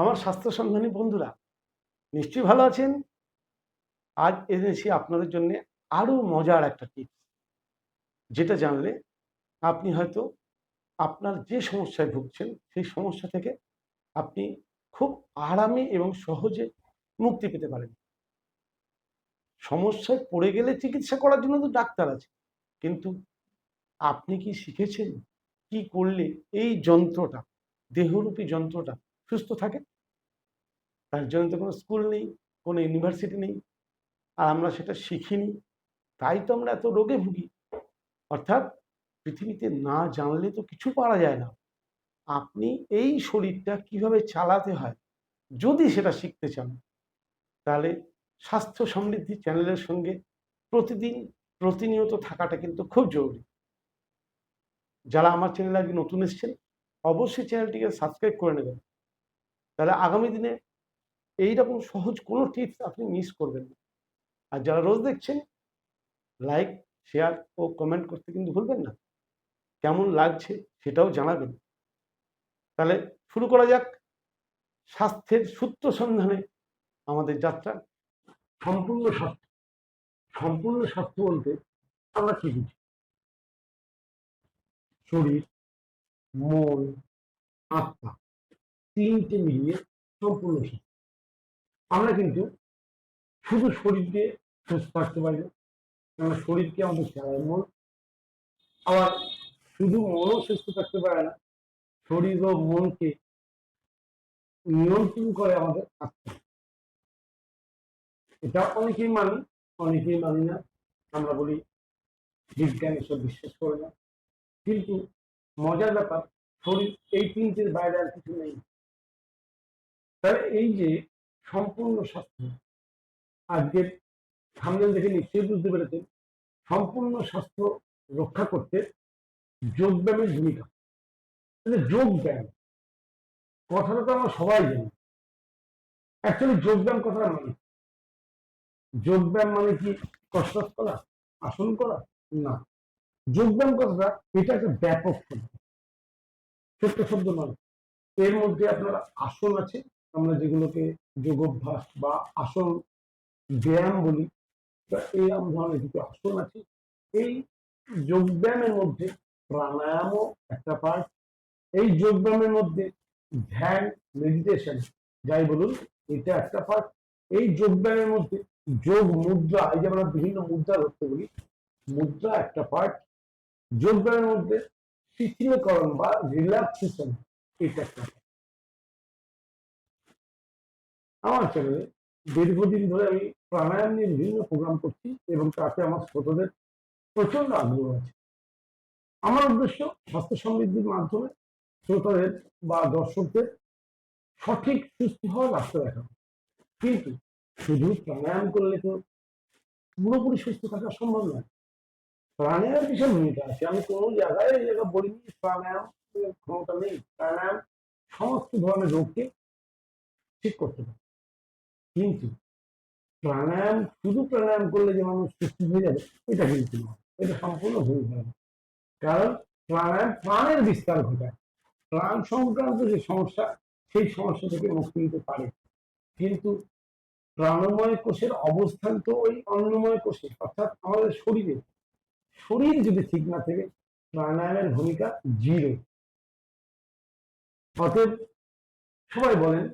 আমার স্বাস্থ্য সন্ধানী বন্ধুরা, নিশ্চয়ই ভালো আছেন? আজ এনেছি আপনাদের জন্য আরও মজার একটা টিপস যেটা জানলে আপনি হয়তো আপনার যে সমস্যায় ভুগছেন, সেই সমস্যা থেকে আপনি খুব আরামে এবং সহজে মুক্তি পেতে পারেন। সমস্যায় পড়ে গেলে চিকিৎসা করার জন্য তো ডাক্তার আছে, কিন্তু আপনি কি শিখেছেন? কি করলে এই যন্ত্রটা, দেহরূপী যন্ত্রটা সুস্থ থাকে? তার জন্য তো কোনো স্কুল নেই, কোনো ইউনিভার্সিটি নেই, আর আমরা সেটা শিখিনি। তাই তো আমরা এত রোগে ভুগি। অর্থাৎ পৃথিবীতে না জানলে তো কিছু পারা যায় না। আপনি এই শরীরটা কীভাবে চালাতে হয়, যদি সেটা শিখতে চান, তাহলে স্বাস্থ্য সমৃদ্ধি চ্যানেলের সঙ্গে প্রতিদিন প্রতিনিয়ত থাকাটা কিন্তু খুব জরুরি। যারা আমার চ্যানেলে আজকে নতুন এসছেন, অবশ্যই চ্যানেলটিকে সাবস্ক্রাইব করে নেবেন। তাহলে আগামী দিনে এইরকম সহজ কোনো টিপস আপনি মিস করবেন না। আর যারা রোজ দেখছেন লাইক শেয়ার ও কমেন্ট করতে কিন্তু ভুলবেন না। কেমন লাগছে সেটাও জানাবেন। তাহলে শুরু করা যাক। স্বাস্থ্যের সূত্র সন্ধানে আমাদের যাত্রা। সম্পূর্ণ স্বাস্থ্য। সম্পূর্ণ স্বাস্থ্য বলতে আমরা কি বুঝি? শরীর, মন, আত্মা, তিনটে মিলিয়ে সম্পূর্ণ সুস্থ আমরা কিন্তু শুধু শরীর দিয়ে সুস্থ থাকতে পারি না। শরীরকে আমাদের চালায় মন আবার শুধু মনও সুস্থ থাকতে পারে না, শরীর ও মনকে নিয়ন্ত্রণ করে আমাদের আত্মা এটা অনেকেই মানি অনেকেই মানি না। আমরা বলি, বিজ্ঞান এসব বিশ্বাস করে না। কিন্তু মজার ব্যাপার, শরীর এই তিনটির বাইরে আর কিছু নেই। তাহলে এই যে সম্পূর্ণ স্বাস্থ্য আজকের সামনে দেখে নিশ্চয়ই বুঝতে পেরেছেন। সম্পূর্ণ স্বাস্থ্য রক্ষা করতে যোগব্যায়ামের ভূমিকা। তাহলে যোগ ব্যায়াম কথাটা তো আমরা সবাই জানি। অ্যাকচুয়ালি যোগব্যায়াম কথাটা মানে যোগব্যায়াম মানে কি কসরত করা, আসন করা? না। যোগব্যায়াম কথাটা, এটা একটা ব্যাপক শব্দ ছোট্ট শব্দ নয়। এর মধ্যে আপনার আসন আছে, আমরা যেগুলোকে যোগাভ্যাস বা আসন ব্যায়াম বলি, বা এরকম ধরনের কিছু আসন আছে। এই যোগব্যায়ামের মধ্যে প্রাণায়ামও একটা পার্ট এই যোগব্যায়ামের মধ্যে ধ্যান মেডিটেশন যাই বলুন, এটা একটা পার্ট এই যোগব্যায়ামের মধ্যে যোগ মুদ্রা, এই যে আমরা বিভিন্ন মুদ্রা ধরতে বলি, মুদ্রা একটা পার্ট যোগব্যায়ামের মধ্যে শিথিলকরণ বা রিল্যাক্সেশন এটা একটা part। আমার চ্যানেলে দীর্ঘদিন ধরে আমি প্রাণায়াম নিয়ে বিভিন্ন প্রোগ্রাম করছি এবং তাতে আমার শ্রোতাদের প্রচণ্ড আগ্রহ আছে। আমার উদ্দেশ্য স্বাস্থ্য সমৃদ্ধির মাধ্যমে শ্রোতাদের বা দর্শকদের সঠিক সুস্থ হওয়ার রাস্তা দেখানো। কিন্তু শুধু প্রাণায়াম করলে তো পুরোপুরি সুস্থ থাকা সম্ভব নয়। প্রাণায়াম বিশাল ভূমিকা আছে। আমি কোনো জায়গায় এই জায়গায় বলিনি, প্রাণায়াম ক্ষমতা নেই। প্রাণায়াম সমস্ত ধরনের রোগকে ঠিক করতে পারে। কিন্তু প্রাণায়াম, শুধু প্রাণায়াম করলে যে মানুষ সুস্থ হয়ে যাবে, এটা কিন্তু নয়। এটা সম্পূর্ণ ভুল ধারণা কারণ প্রাণায়াম প্রাণের বিস্তার ঘটায়। প্রাণ সংক্রান্ত যে সমস্যা, সেই সমস্যা থেকে মুক্তি দিতে পারে। কিন্তু প্রাণময় কোষের অবস্থান তো ওই অন্নময় কোষে, অর্থাৎ আমাদের শরীরে। শরীর যদি ঠিক না থাকে, প্রাণায়ামের ভূমিকা জিরো। অতএব সবাই বলেন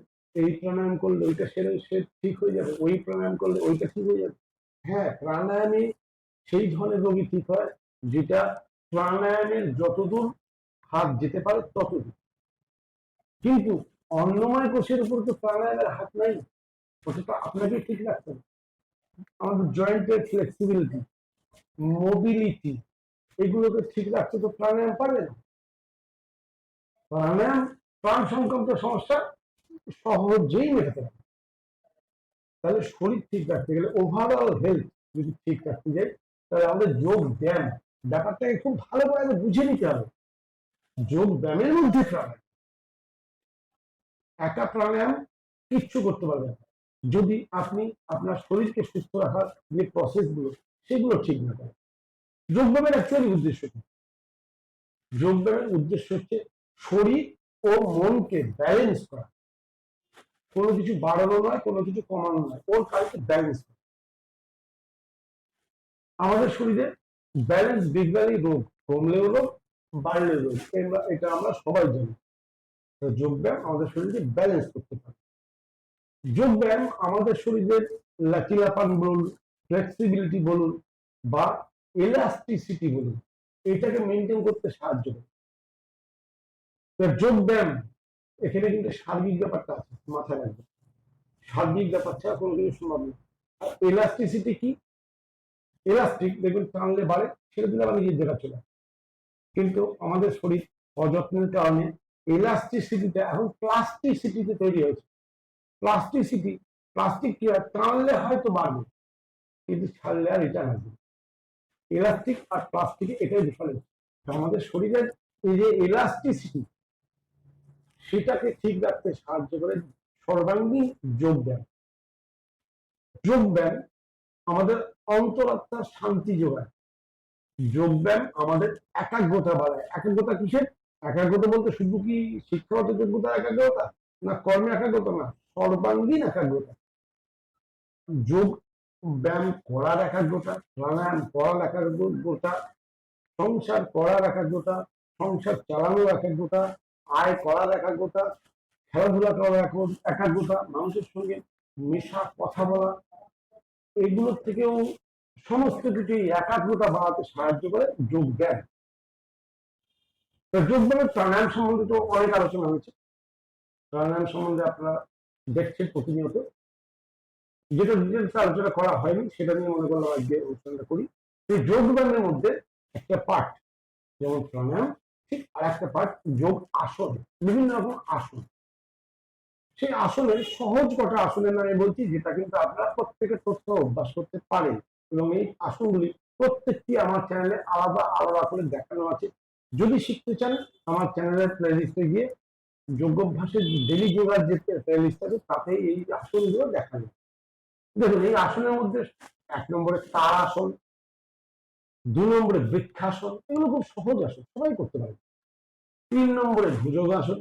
এই প্রাণায়াম করলে ওইটা সেরে, সে ঠিক হয়ে যাবে, ওই প্রাণায়াম করলে ওইটা ঠিক হয়ে যাবে। হ্যাঁ প্রাণায়ামে সেই ধরনের রোগী ঠিক হয় যেটা প্রাণায়ামের যতদূর হাত যেতে পারে ততদূর। কিন্তু অন্নময় কোষের উপর তো প্রাণায়ামের হাত নাই ওটা আপনাকে ঠিক রাখতে হবে। আমাদের জয়েন্টের ফ্লেক্সিবিলিটি মোবিলিটি এগুলোকে ঠিক রাখতে তো প্রাণায়াম পারবে না। প্রাণায়াম প্রাণ সংক্রান্ত সমস্যা সহজেই মেটাতে পারে তাহলে শরীর ঠিক রাখতে গেলে ওভারঅল হেলথ যদি ঠিক রাখতে যাই, তাহলে আমাদের যোগ ব্যায়াম ব্যাপারটাকে খুব ভালো করে আগে বুঝে নিতে হবে। যোগ ব্যায়ামের মধ্যে প্রাণায়াম। একা প্রাণায়াম কিচ্ছু করতে পারবেন না। যদি আপনি আপনার শরীরকে সুস্থ রাখার যে প্রসেসগুলো সেগুলো ঠিক না করেন। যোগব্যায়ামের অ্যাকচুয়ালি উদ্দেশ্য কি? যোগব্যায়ামের উদ্দেশ্য হচ্ছে শরীর ও মনকে ব্যালেন্স করা। কোনো কিছু বাড়ানো নয়, কোনো কিছু কমানো নয়। ওর কাজ ব্যালেন্স আমাদের শরীরে ব্যালেন্স বিজ্ঞানী রোগ, কমলেও রোগ, বাড়লেও রোগ। এটা আমরা সবাই জানি। যোগব্যায়াম আমাদের শরীরকে ব্যালেন্স করতে পারে। যোগব্যায়াম আমাদের শরীরের লাচিলাপান বলুন ফ্লেক্সিবিলিটি বলুন, বা এলাস্টিসিটি বলুন, এটাকে মেনটেন করতে সাহায্য করে। যোগব্যায়াম এখানে কিন্তু সার্বিক ব্যাপারটা আছে, মাথায় রাখবে। সার্বিক ব্যাপার ছাড়া কোনো কিছু সম্ভব না। আর এলাস্টিসিটি কি? এলাস্টিক দেখবেন টানলে বাড়ে, সেটা দিলে আবার নিজের জায়গা চলে কিন্তু আমাদের শরীর অযত্নের কারণে এলাস্টিসিটিটা এখন প্লাস্টিসিটিতে তৈরি হয়েছে। প্লাস্টিসিটি প্লাস্টিক কি হয়? টানলে হয়তো বাড়বে, কিন্তু ছাড়লে আর এটা আসবে এলাস্টিক আর প্লাস্টিক এটাই ডিফারেন্স আমাদের শরীরের এই যে এলাস্টিসিটি সেটাকে ঠিক রাখতে সাহায্য করে সর্বাঙ্গীন যোগ ব্যায়াম। যোগ ব্যায়াম আমাদের অন্তরাত্মার শান্তি যোগায়। যোগ ব্যায়াম আমাদের একাগ্রতা বাড়ায়। একাগ্রতা কিসের? একাগ্রতা বলতে শুধু কি শিক্ষাগত যোগ্যতা একাগ্রতা না কর্মে একাগ্রতা না, সর্বাঙ্গীন একাগ্রতা। যোগ ব্যায়াম করার একাগ্রতা, প্রাণায়াম করার একাগ্রতা, সংসার করার একাগ্রতা, সংসার চালানোর একাগ্রতা আয় করার একাগ্রতা খেলাধুলা করার একাগ্র- একাগ্রতা, মানুষের সঙ্গে মেশা, কথা বলা, এগুলোর থেকেও সমস্ত কিছু একাগ্রতা বাড়াতে সাহায্য করে যোগ ব্যায়াম তো যোগ ব্যায়ামের প্রাণায়াম সম্বন্ধে তো অনেক আলোচনা হয়েছে। প্রাণায়াম সম্বন্ধে আপনারা দেখছেন প্রতিনিয়ত। যেটা ডিটেলস আলোচনা করা হয়নি, সেটা নিয়ে মনে করলাম আজকে অনুষ্ঠানটা করি। এই যোগ ব্যায়ামের মধ্যে একটা পার্ট যেমন প্রাণায়াম ঠিক? আর একটা পার্ট যোগ আসন বিভিন্ন রকম আসন সেই আসনের সহজ কটা আসনের নামে বলছি, যেটা কিন্তু আপনারা প্রত্যেকের তথ্য অভ্যাস করতে পারেন। এবং এই আসনগুলি প্রত্যেকটি আমার চ্যানেলে আলাদা আলাদা করে দেখানো আছে। যদি শিখতে চান, আমার চ্যানেলের প্লেলিস্টে গিয়ে যোগাভ্যাসের ডেলি যোগার যে প্লেলিস্ট আছে, তাতে এই আসনগুলো দেখানো। দেখুন, এই আসনের মধ্যে এক নম্বরে তার আসন দু নম্বরে বৃক্ষাসন, এগুলো খুব সহজ আসন, সবাই করতে পারে তিন নম্বরে ভুজগাসন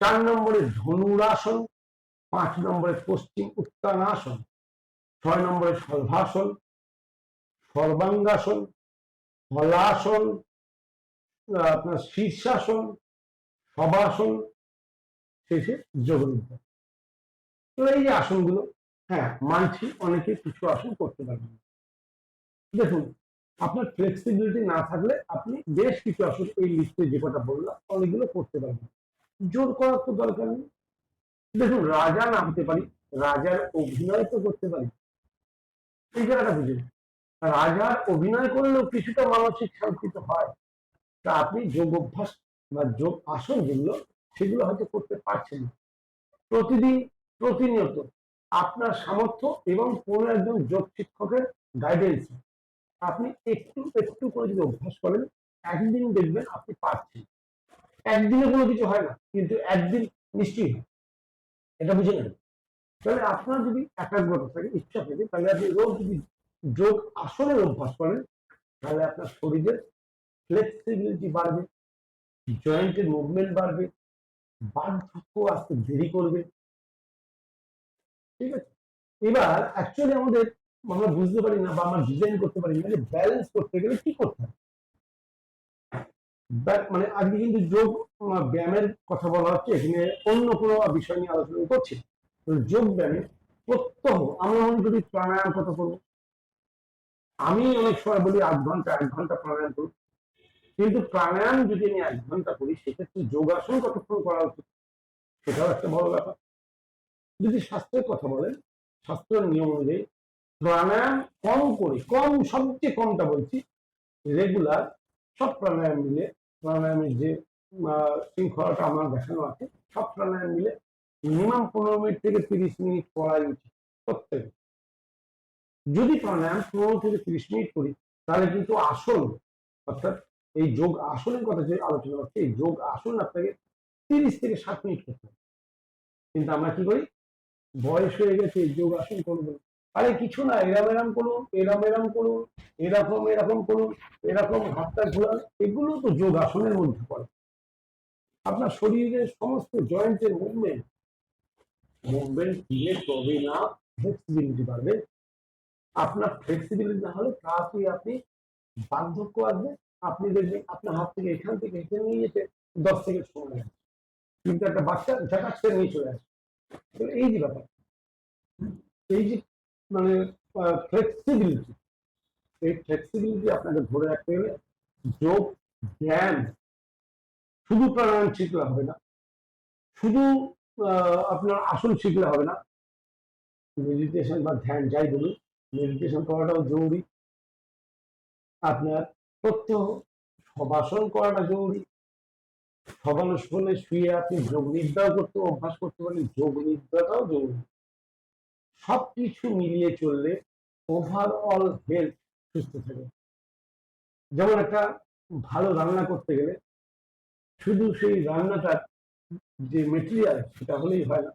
চার নম্বরে ধনুরাসন, পাঁচ নম্বরে পশ্চিম উত্তানাসন, ছয় নম্বরে সর্বাসন সর্বাঙ্গাসন হলাসন আপনার শীর্ষাসন সবাসন শেষে যোগনিদ্রা তো এই যে আসনগুলো হ্যাঁ মানছি অনেকে কিছু আসন করতে পারবেন। দেখুন আপনার ফ্লেক্সিবিলিটি না থাকলে আপনি বেশ কিছু আসন এই লিস্টে যে কটা বললাম, অনেকগুলো করতে পারবেন। জোর করার তো দরকার নেই। দেখুন, রাজা নামতে পারি, রাজার অভিনয় তো করতে পারি। এই জায়গাটা বুঝুন, রাজার অভিনয় করলেও কিছুটা মানসিক শান্তি তো হয়। তা আপনি যোগ অভ্যাস বা যোগ আসন যেগুলো, সেগুলো হয়তো করতে পারছেন না। প্রতিদিন, প্রতিনিয়ত আপনার সামর্থ্য এবং কোনো একজন যোগ শিক্ষকের গাইডেন্স আপনি একটু একটু করে যদি অভ্যাস করেন, একদিন দেখবেন আপনি পারছেন। একদিনে কোনো কিছু হয় না, কিন্তু একদিন নিশ্চয়ই হয়। এটা বুঝে নেন তাহলে আপনার যদি একাগ্রতা থাকে, ইচ্ছা থাকে, তাহলে আপনি রোগ যদি যোগ আসনের অভ্যাস করেন, তাহলে আপনার শরীরের ফ্লেক্সিবিলিটি বাড়বে জয়েন্টের মুভমেন্ট বাড়বে বার্ধক্য আসতে দেরি করবে। ঠিক আছে? এবার অ্যাকচুয়ালি আমাদের আমরা বুঝতে পারি না বা আমরা ডিজাইন করতে পারি না যে ব্যালেন্স করতে গেলে কি করতে বা- মানে আজকে কিন্তু যোগ ব্যায়ামের কথা বলা হচ্ছে, এখানে অন্য কোনো বিষয় নিয়ে আলোচনা করছি যোগ ব্যায়ামে প্রত্যহ আমরা মনে করি প্রাণায়াম কথা করব আমি অনেক সময় বলি আধ ঘণ্টা, এক ঘণ্টা প্রাণায়াম করি কিন্তু প্রাণায়াম যদি আমি এক ঘণ্টা করি, সেক্ষেত্রে যোগাসন কতক্ষণ করা উচিত? সেটাও একটা বড় ব্যাপার। যদি স্বাস্থ্যের কথা বলেন, স্বাস্থ্যের নিয়ম অনুযায়ী প্রাণায়াম কম করে, কম, সবচেয়ে কমটা বলছি রেগুলার সব প্রাণায়াম মিলে প্রাণায়ামের যে শৃঙ্খলাটা আমার দেখানো আছে, সব প্রাণায়াম মিলে মিনিমাম পনেরো মিনিট থেকে তিরিশ মিনিট করাই উচিত, প্রত্যেক যদি প্রাণায়াম পনেরো থেকে তিরিশ মিনিট করি তাহলে কিন্তু আসল, অর্থাৎ এই যোগ আসনের কথা যে আলোচনা হচ্ছে এই যোগ আসন আপনাকে তিরিশ থেকে ষাট মিনিট করতে হবে। কিন্তু আমরা কি করি? বয়স হয়ে গেছে যোগ আসন করব না। আরে কিছু না, এরম এরম করুন, এরম এরম করুন, এরকম এরকম করুন, এরকম হাতটা ঘোরান এগুলো তো যোগ আসনের মধ্যে পড়ে। আপনার শরীরের সমস্ত জয়েন্টের মুভমেন্ট মুভমেন্ট দিলে তবে না ফ্লেক্সিবিলিটি বাড়বে। আপনার ফ্লেক্সিবিলিটি না হলে তাড়াতাড়ি আপনি বার্ধক্য আসবে। আপনি দেখবেন আপনার হাত থেকে এখান থেকে এখানে নিয়ে যেতে দশ থেকে সময় লাগে। কিন্তু একটা বাচ্চা করে নিয়ে চলে আসে। তো এই যে ব্যাপার এই যে মানে ফ্লেক্সিবিলিটি এই ফ্লেক্সিবিলিটি আপনাকে ধরে রাখতে গেলে যোগ ধ্যান শুধু প্রাণায়াম শিখলে হবে না, শুধু আপনার আসন শিখলে হবে না। মেডিটেশন বা ধ্যান যাই বলুন মেডিটেশন করাটাও জরুরি। আপনার প্রত্যহ সবাসন করাটা জরুরি। সবাসনে শুয়ে আপনি যোগ নিদ্রাও করতে, অভ্যাস করতে পারেন, যোগ নিদ্রাটাও জরুরি। সবকিছু মিলিয়ে চললে ওভারঅল হেলথ সুস্থ থাকে। যেমন একটা ভালো রান্না করতে গেলে শুধু সেই রান্নাটার যে মেটেরিয়াল সেটা হলেই হয় না।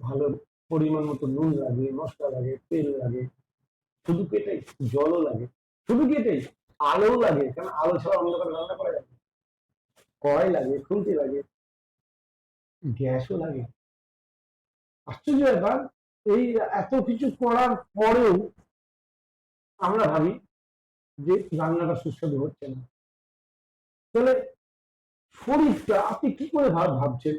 ভালো পরিমাণ মতো নুন লাগে, মশলা লাগে, তেল লাগে, শুধু কেটেই জলও লাগে। শুধু কেটেই আলো লাগে কারণ আলো ছাড়া অন্ধকারে রান্না করা যাবে। কড়াই লাগে খুলতে লাগে, গ্যাসও লাগে। আশ্চর্য ব্যাপার এই এত কিছু করার পরেও আমরা ভাবি যে রান্নাটা সুস্বাদু হচ্ছে না। তাহলে শরীরটা আপনি কি করে ভাব ভাবছেন?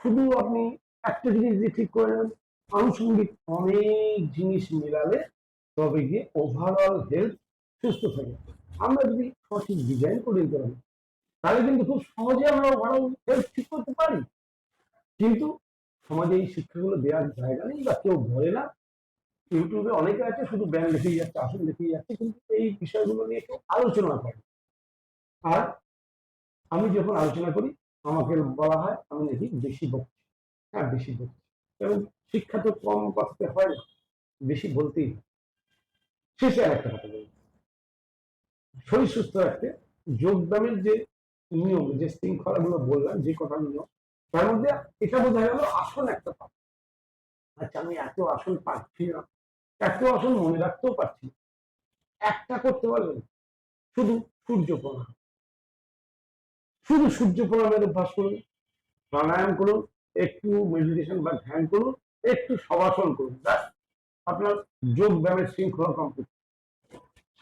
শুধু আপনি একটা জিনিস দিয়ে ঠিক করে নেন আনুষঙ্গিক অনেক জিনিস মেলালে তবে গিয়ে ওভারঅল হেলথ সুস্থ থাকে। আমরা যদি সঠিক ডিজাইন করে দিতে পারি, তাহলে কিন্তু খুব সহজে আমরা ওভারঅল হেলথ ঠিক করতে পারি। কিন্তু সমাজে এই শিক্ষাগুলো দেওয়ার জায়গা নেই বা কেউ বলে না। ইউটিউবে অনেকে আছে, শুধু ব্যায়াম লিখেই যাচ্ছে, আসন লিখেই যাচ্ছে, কিন্তু এই বিষয়গুলো নিয়ে কেউ আলোচনা করে আর আমি যখন আলোচনা করি, আমাকে বলা হয়, আমি নাকি বেশি বকছি। হ্যাঁ বেশি বকছি। এবং শিক্ষা তো কম কথাতে হয় না, বেশি বলতেই শেষে আর একটা কথা বলি। শরীর সুস্থ রাখতে যোগব্যায়ামের যে নিয়ম, যে শৃঙ্খলাগুলো বললাম, যে কথা নিয়ম তার মধ্যে এটা বোঝা গেল আসন একটা পাব আচ্ছা আমি এত আসন পাচ্ছি না। এত আসন মনে রাখতেও পারছি। একটা করতে পারবেন? শুধু সূর্য প্রণাম। শুধু সূর্য প্রণামের অভ্যাস করুন। প্রাণায়াম করুন, একটু মেডিটেশন বা ধ্যান করুন, একটু সবাসন করুন। আপনার যোগ ব্যায়ামের শৃঙ্খলা কমপ্লিট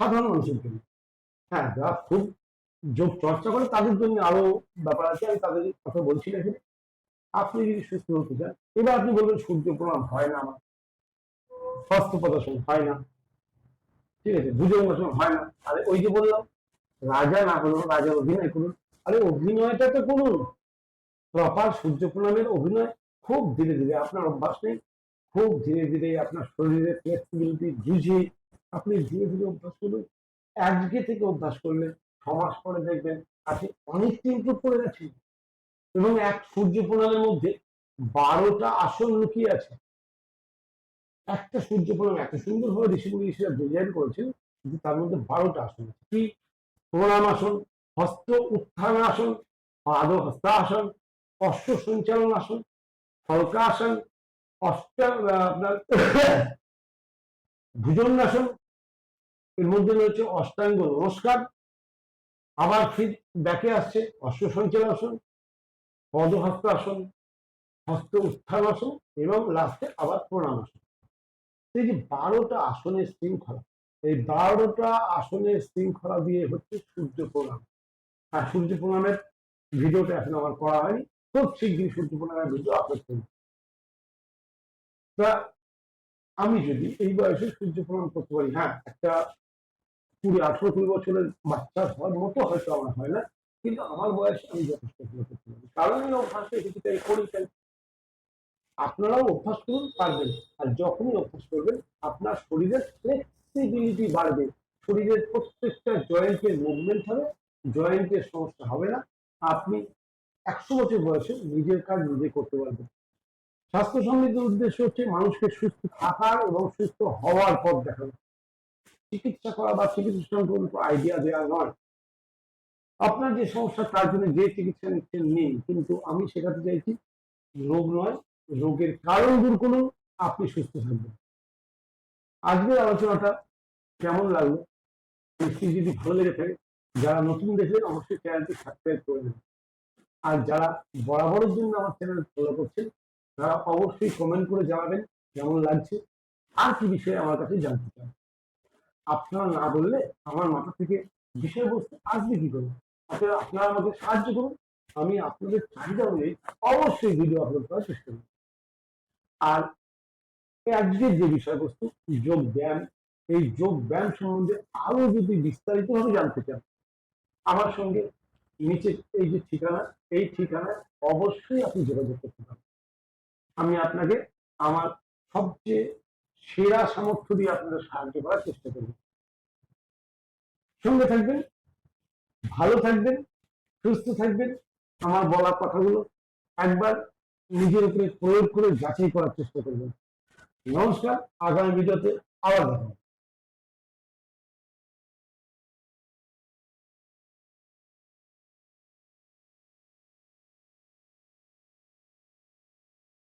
সাধারণ মানুষের জন্য। হ্যাঁ যারা খুব যোগ চর্চা করে, তাদের জন্য আরও ব্যাপার আছে। আমি তাদের কথা বলছি না আপনি যদি সুস্থ হতে চান, এবার আপনি বলবেন, সূর্য প্রণাম, হয় না আমার। স্বাস্থ্য প্রদর্শন হয় না। ঠিক আছে ভুজঙ্গাসন হয় না। আরে ওই যে বললাম, রাজা না হলো রাজার অভিনয় করুন। আরে অভিনয়টা তো করুন। প্রপার সূর্য প্রণামের অভিনয় খুব ধীরে ধীরে, আপনার অভ্যাস নেই। খুব ধীরে ধীরে আপনার শরীরের ফ্লেক্সিবিলিটি বুঝে আপনি ধীরে ধীরে অভ্যাস করুন। আজকে থেকে অভ্যাস করলে মাস পরে দেখবেন, আপনি অনেকটা ইমপ্রুভ করে গেছেন। এবং এক সূর্য প্রণামের মধ্যে বারোটা আসন লুকিয়ে আছে। একটা সূর্য প্রণাম এত সুন্দর ভাবে ঋষিমুনি ঋষিরা ডিজাইন করেছেন, কিন্তু তার মধ্যে বারোটা আসন কি? প্রণাম আসন, হস্ত উত্থান আসন পাদ হস্তাসন, অশ্ব সঞ্চালন আসন ফলকাসন অষ্ট আপনার ভুজঙ্গাসন এর মধ্যে রয়েছে অষ্টাঙ্গ নমস্কার। আবার ফির ব্যাকে আসছে অশ্ব সঞ্চালন পদহস্ত আসন, হস্ত উত্থান আসন এবং লাস্টে আবার প্রণাম আসন। এই যে বারোটা আসনের শৃঙ্খলা, এই বারোটা আসনের শৃঙ্খলা দিয়ে হচ্ছে সূর্য প্রণাম। আর সূর্য প্রণামের ভিডিওটা এখন আমার করা হয়নি, খুব শীঘ্রই সূর্য প্রণামের ভিডিও আপলোড তা আমি যদি এই বয়সে সূর্য প্রণাম করতে পারি হ্যাঁ একটা কুড়ি আঠারো কুড়ি বছরের বাচ্চা হওয়ার মতো হয়তো আমার হয় না কিন্তু আমার বয়স আমি যথেষ্ট করতে পারি। কারণ এই অভ্যাসটা কিছুটা করি, তাই আপনারাও অভ্যাস করুন, পারবেন। আর যখনই অভ্যাস করবেন, আপনার শরীরের ফ্লেক্সিবিলিটি বাড়বে। শরীরের প্রত্যেকটা জয়েন্টের মুভমেন্ট হবে জয়েন্টের সমস্যা হবে না। আপনি একশো বছর বয়সে নিজের কাজ নিজে করতে পারবেন। স্বাস্থ্য সমৃদ্ধির উদ্দেশ্য হচ্ছে মানুষকে সুস্থ থাকার এবং সুস্থ হওয়ার পথ দেখানো। চিকিৎসা করা বা চিকিৎসা সংক্রান্ত আইডিয়া দেওয়া নয়। আপনার যে সমস্যা, তার জন্য যে চিকিৎসা নিচ্ছেন নিন কিন্তু আমি শেখাতে চাইছি রোগ নয়, রোগের কারণ দূর করুন, আপনি সুস্থ থাকবেন। আজকের আলোচনাটা কেমন লাগল? নিশ্চয়ই যদি ভালো লেগে থাকে, যারা নতুন দেখলেন অবশ্যই চ্যানেলটি সাবস্ক্রাইব করে নেবেন আর যারা বরাবরের জন্য আমার চ্যানেল ফলো করছেন, তারা অবশ্যই কমেন্ট করে জানাবেন কেমন লাগছে, আর কি বিষয়ে আমার কাছে জানতে চান। আপনারা না বললে আমার মাথা থেকে বিষয়বস্তু আসবে কি করে? অতএব আপনারা আমাকে সাহায্য করুন। আমি আপনাদের চাহিদা অনুযায়ী অবশ্যই ভিডিও আপলোড করার চেষ্টা করব। আর আজকের যে বিষয়বস্তু, যোগ ব্যায়াম, এই যোগ ব্যায়াম সম্বন্ধে আরও যদি বিস্তারিতভাবে জানতে চান, আমার সঙ্গে নিচে এই যে ঠিকানা, এই ঠিকানায় অবশ্যই আপনি যোগাযোগ করতে পারেন। আমি আপনাকে আমার সবচেয়ে সেরা সামর্থ্য দিয়ে আপনাদের সাহায্য করার চেষ্টা করব। সঙ্গে থাকবেন, ভালো থাকবেন, সুস্থ থাকবেন আমার বলা কথাগুলো একবার নিজের উপরে প্রয়োগ করে যাচাই করার চেষ্টা করবেন নমস্কার, আগামী ভিডিওতে আবার দেখা।